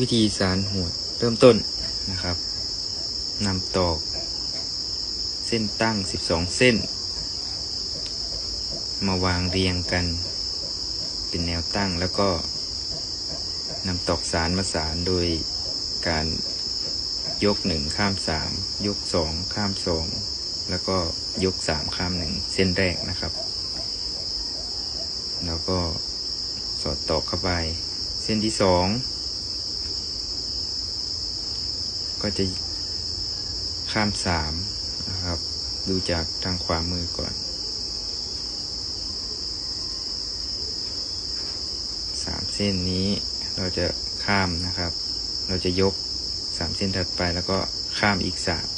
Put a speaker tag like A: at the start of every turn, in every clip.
A: วิธีสารหัวเริ่มต้นนะครับนำตอก เส้นตั้ง 12 เส้น มาวางเรียงกัน เป็นแนวตั้งแล้วก็นำตอกสารมาสารโดยการยก 1 ข้าม 3 ยก 2 ข้าม 2 แล้วก็ยก 3 ข้าม 1 เส้นแรกนะครับ แล้วก็สอดตอกเข้าไป เส้นที่ 2 ก็จะข้ามสามนะครับ ดูจากทางขวามือก่อนสามเส้นนี้เราจะข้ามนะครับ เราจะยกสามเส้นถัดไปแล้วก็ข้ามอีกสาม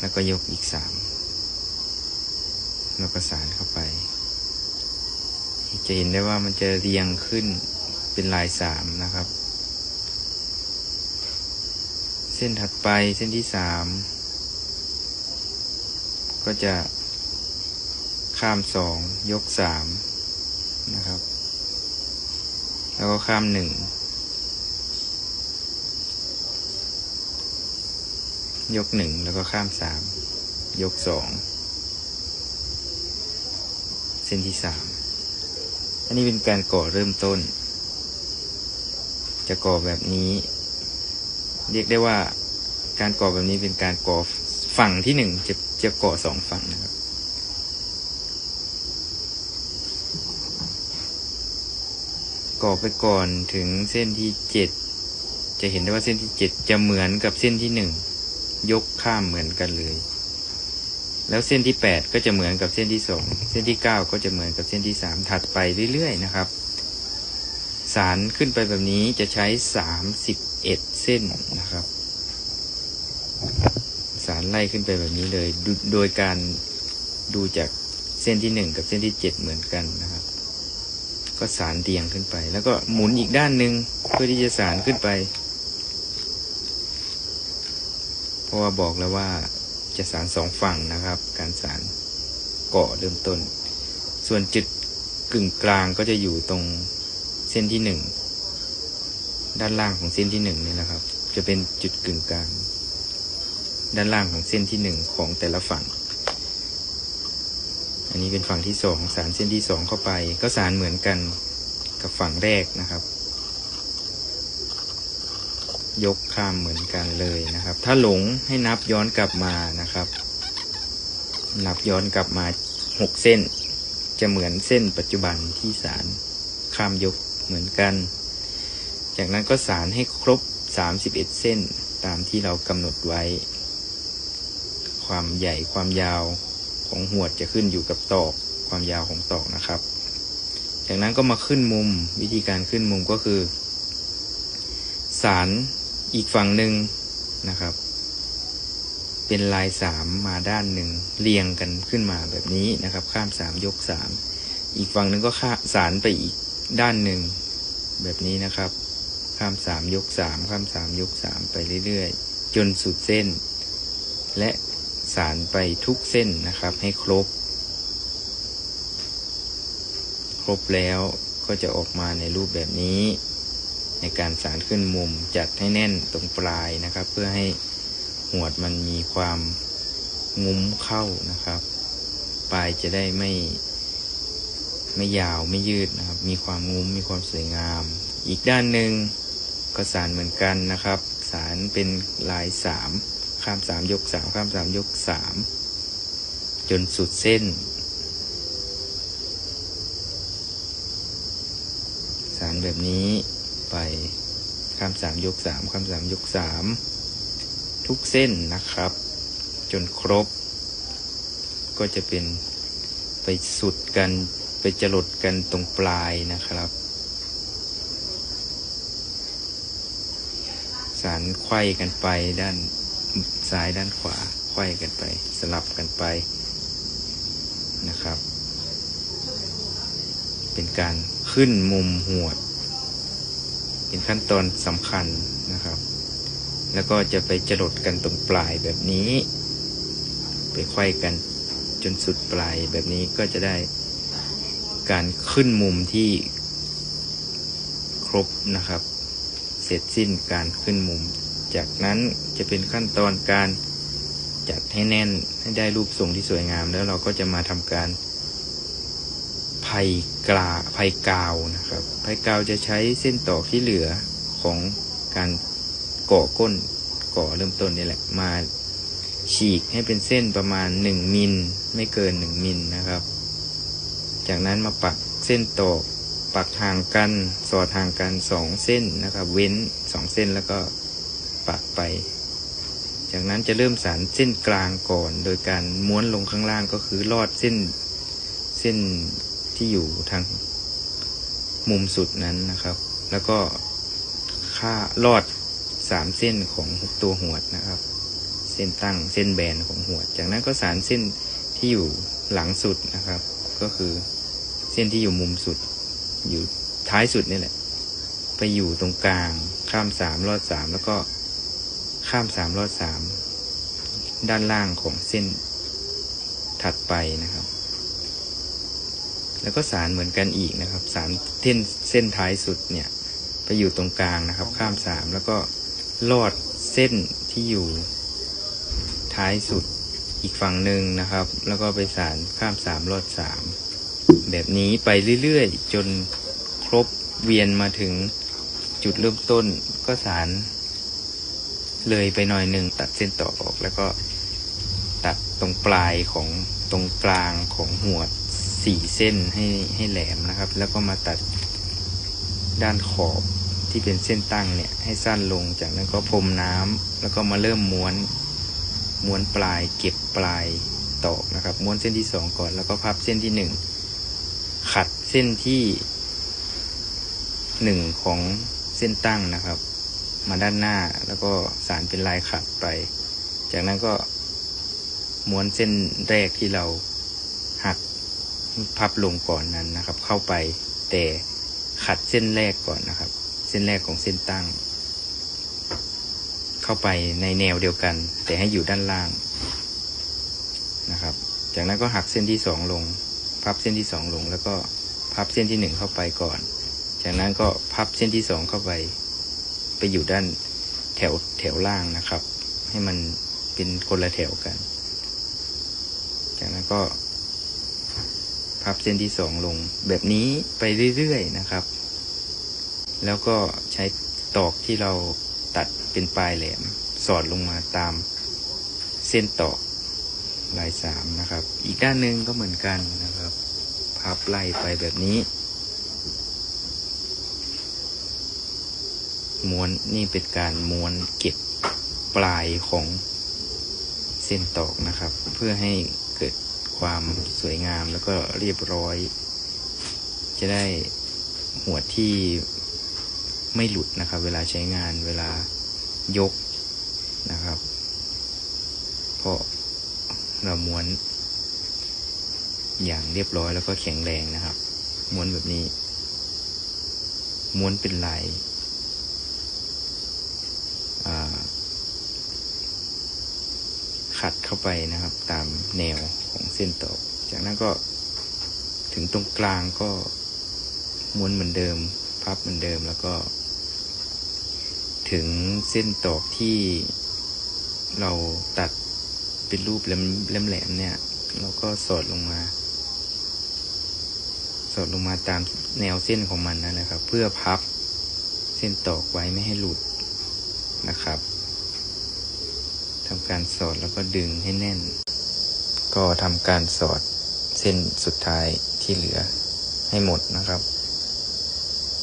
A: แล้วก็ยกอีกสามแล้วก็สานเข้าไป จะเห็นได้ว่ามันจะเรียงขึ้นเป็นลายสามนะครับ เส้นถัดไปเส้นที่สามก็จะข้ามสองยกสามนะครับ แล้วก็ข้ามหนึ่งยกหนึ่งแล้วก็ข้ามสามยกสองเส้นที่สามอันนี้เป็นการก่อเริ่มต้น จะก่อแบบนี้ เรียกได้ว่าการก่อแบบนี้เป็นการก่อฝั่งที่หนึ่งจะจะก่อสองฝั่งนะครับ ก่อไปก่อนถึงเส้นที่เจ็ดจะเห็นได้ว่าเส้นที่เจ็ดจะเหมือนกับเส้นที่หนึ่งยกข้ามเหมือนกันเลย แล้วเส้นที่แปดก็จะเหมือนกับเส้นที่สองเส้นที่เก้าก็จะเหมือนกับเส้นที่สามถัดไปเรื่อยๆนะครับ สารขึ้นไปแบบนี้จะใช้สามสิบ เอ็ดเส้นนะครับ สารไล่ขึ้นไปแบบนี้เลยดโดยการดูจากเส้นที่หนึ่งกับเส้นที่เจ็ดเหมือนกันนะครับ ก็สารเรียงขึ้นไป แล้วก็หมุนอีกด้านหนึ่งเพื่อที่จะสารขึ้นไป เพราะว่าบอกแล้วว่าจะสารสองฝั่งนะครับ การสารเกาะเริ่มต้น ส่วนจุดกึ่งกลางก็จะอยู่ตรงเส้นที่หนึ่ง ด้านล่างของเส้นที่หนึ่งนี่แหละครับ จะเป็นจุดกึ่งกลาง ด้านล่างของเส้นที่หนึ่งของแต่ละฝั่ง อันนี้เป็นฝั่งที่สองสารเส้นที่สองเข้าไป ก็สารเหมือนกันกับฝั่งแรกนะครับ ยกข้ามเหมือนกันเลยนะครับ ถ้าหลงให้นับย้อนกลับมานะครับ นับย้อนกลับมาหกเส้น จะเหมือนเส้นปัจจุบันที่สารข้ามยกเหมือนกัน จากนั้นก็สารให้ครบ 31 เส้นตามที่เรากำหนดไว้ ความใหญ่ความยาวของหวดจะขึ้นอยู่กับตอกความยาวของตอกนะครับ จากนั้นก็มาขึ้นมุมวิธีการขึ้นมุมก็คือ สารอีกฝั่งหนึ่งนะครับ เป็นลายสามมาด้านหนึ่งเรียงกันขึ้นมาแบบนี้นะครับ ข้ามสามยกสามอีกฝั่งหนึ่งก็ข้าสารไปอีกด้านหนึ่งแบบนี้นะครับ ข้ามสามยกสามข้ามสามยกสามไปเรื่อยๆ จนสุดเส้น และสารไปทุกเส้นนะครับให้ครบ ครบแล้วก็จะออกมาในรูปแบบนี้ ในการสารขึ้นมุมจัดให้แน่นตรงปลายนะครับ เพื่อให้หวดมันมีความงุ้มเข้านะครับ ปลายจะได้ไม่ไม่ยาวไม่ยืดนะครับ มีความงุ้มมีความสวยงาม อีกด้านหนึ่ง ก็สารเหมือนกันนะครับ สารเป็นลายสามข้ามสามยกสามข้ามสามยกสามจนสุดเส้น สารแบบนี้ไปข้ามสามยกสามข้ามสามยกสามทุกเส้นนะครับ จนครบ ก็จะเป็นไปสุดกันไปจรดกันตรงปลายนะครับ สารไขว้กันไปด้านซ้ายด้านขวาไขว้กันไปสลับกันไปนะครับ เป็นการขึ้นมุมหวด เป็นขั้นตอนสำคัญนะครับ แล้วก็จะไปจรดกันตรงปลายแบบนี้ ไปไขว้กันจนสุดปลายแบบนี้ก็จะได้การขึ้นมุมที่ครบนะครับ เสร็จสิ้นการขึ้นมุม จากนั้นจะเป็นขั้นตอนการจัดให้แน่นให้ได้รูปทรงที่สวยงาม แล้วเราก็จะมาทำการไผ่กลาไผ่กาวนะครับไผ่กาวจะใช้เส้นตอกที่เหลือของการก่อก้นก่อเริ่มต้นนี่แหละมาฉีกให้เป็นเส้นประมาณ 1มิลไม่เกิน 1มิลนะครับ จากนั้นมาปักเส้นตอก ปักห่างกันสอดห่างกัน2เส้นนะครับ เว้น2เส้นแล้วก็ปักไป จากนั้นจะเริ่มสานเส้นกลางก่อน โดยการม้วนลงข้างล่างก็คือลอดเส้นเส้นที่อยู่ทางมุมสุดนั้นนะครับ แล้วก็ค่าลอดสามเส้นของตัวหวดนะครับ เส้นตั้งเส้นแบนของหวด จากนั้นก็สานเส้นที่อยู่หลังสุดนะครับ ก็คือเส้นที่อยู่มุมสุด อยู่ท้ายสุดนี่แหละ ไปอยู่ตรงกลาง ข้ามสามลอดสามแล้วก็ข้ามสามลอดสามด้านล่างของเส้นถัดไปนะครับ แล้วก็สารเหมือนกันอีกนะครับ สารเส้นเส้นท้ายสุดเนี่ย ไปอยู่ตรงกลางนะครับ ข้ามสามแล้วก็ลอดเส้นที่อยู่ท้ายสุดอีกฝั่งหนึ่งนะครับ แล้วก็ไปสารข้ามสามลอดสาม แบบนี้ไปเรื่อยๆ จนครบเวียนมาถึงจุดเริ่มต้นก็สารเลยไปหน่อยหนึ่งตัดเส้นต่อออกแล้วก็ตัดตรงปลายของตรงกลางของหัวสี่เส้นให้ให้แหลมนะครับ แล้วก็มาตัดด้านขอบที่เป็นเส้นตั้งเนี่ยให้สั้นลงจากนั้นก็พรมน้ำแล้วก็มาเริ่มม้วนม้วนปลายเก็บปลายตอกนะครับ ม้วนเส้นที่สองก่อนแล้วก็พับเส้นที่หนึ่ง ขัดเส้นที่หนึ่งของเส้นตั้งนะครับ มาด้านหน้าแล้วก็สารเป็นลายขัดไป จากนั้นก็ม้วนเส้นแรกที่เราหักพับลงก่อนนั้นนะครับ เข้าไปแต่ขัดเส้นแรกก่อนนะครับ เส้นแรกของเส้นตั้ง เข้าไปในแนวเดียวกัน แต่ให้อยู่ด้านล่างนะครับ จากนั้นก็หักเส้นที่สองลง พับเส้นที่สองลง แล้วก็พับเส้นที่หนึ่งเข้าไปก่อน จากนั้นก็พับเส้นที่สองเข้าไป ไปอยู่ด้านแถวแถวล่างนะครับ ให้มันเป็นคนละแถวกัน จากนั้นก็ พับเส้นที่สองลงแบบนี้ไปเรื่อยๆนะครับ แล้วก็ใช้ตอกที่เราตัดเป็นปลายแหลม สอดลงมาตามเส้นตอก ลายสามนะครับ อีกด้านหนึ่งก็เหมือนกันนะครับ พับไล่ไปแบบนี้ ม้วนนี่เป็นการม้วนเก็บปลายของเส้นตอกนะครับ เพื่อให้เกิดความสวยงามแล้วก็เรียบร้อย จะได้หัวที่ไม่หลุดนะครับ เวลาใช้งานเวลายกนะครับ เพราะ เราม้วนอย่างเรียบร้อยแล้วก็แข็งแรงนะครับ ม้วนแบบนี้ ม้วนเป็นลายขัดเข้าไปนะครับ ตามแนวของเส้นตอกจากนั้นก็ถึงตรงกลางก็ม้วนเหมือนเดิม พับเหมือนเดิมแล้วก็ ถึงเส้นตอกที่เราตัด เป็นรูปแหลมๆเนี่ย เราก็สอดลงมา สอดลงมาตามแนวเส้นของมันนั่นแหละครับ เพื่อพับเส้นตอกไว้ไม่ให้หลุดนะครับทำการสอดแล้วก็ดึงให้แน่น ก็ทำการสอดเส้นสุดท้ายที่เหลือให้หมดนะครับ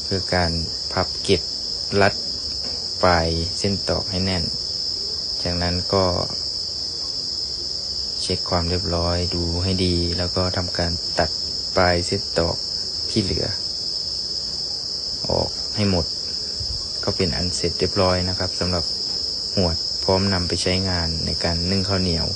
A: เพื่อการพับเก็บรัดปลายเส้นตอกให้แน่น จากนั้นก็ ช็คความเรียบร้อยดูให้ดี แล้วก็ทำการตัดปลายเส้นตอกที่เหลือ ออกให้หมด ก็เป็นอันเสร็จเรียบร้อยนะครับสำหรับหวดพร้อมนำไปใช้งานในการนึ่งข้าวเหนียว